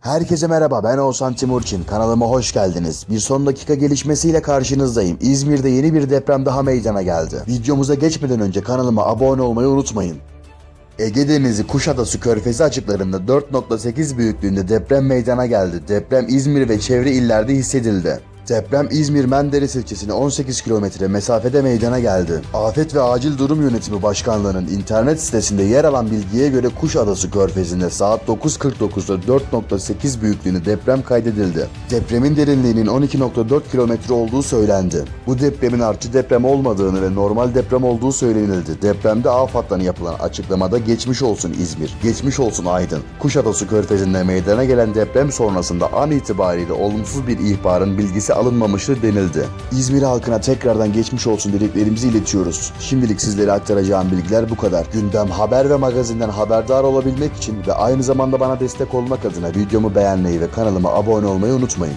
Herkese merhaba ben Oğuzhan Timurçin kanalıma hoş geldiniz. Bir son dakika gelişmesiyle karşınızdayım. İzmir'de yeni bir deprem daha meydana geldi. Videomuza geçmeden önce kanalıma abone olmayı unutmayın. Ege Denizi Kuşadası Körfezi açıklarında 4.8 büyüklüğünde deprem meydana geldi. Deprem İzmir ve çevre illerde hissedildi. Deprem İzmir Menderes ilçesine 18 kilometre mesafede meydana geldi. Afet ve Acil Durum Yönetimi Başkanlığı'nın internet sitesinde yer alan bilgiye göre Kuşadası Körfezi'nde saat 9.49'da 4.8 büyüklüğünde deprem kaydedildi. Depremin derinliğinin 12.4 kilometre olduğu söylendi. Bu depremin artçı deprem olmadığını ve normal deprem olduğu söylenildi. Depremde AFAD'dan yapılan açıklamada geçmiş olsun İzmir, geçmiş olsun Aydın. Kuşadası Körfezi'nde meydana gelen deprem sonrasında an itibariyle olumsuz bir ihbarın bilgisi alınmamıştır denildi. İzmir halkına tekrardan geçmiş olsun dileklerimizi iletiyoruz. Şimdilik sizlere aktaracağım bilgiler bu kadar. Gündem haber ve magazinden haberdar olabilmek için ve aynı zamanda bana destek olmak adına videomu beğenmeyi ve kanalıma abone olmayı unutmayın.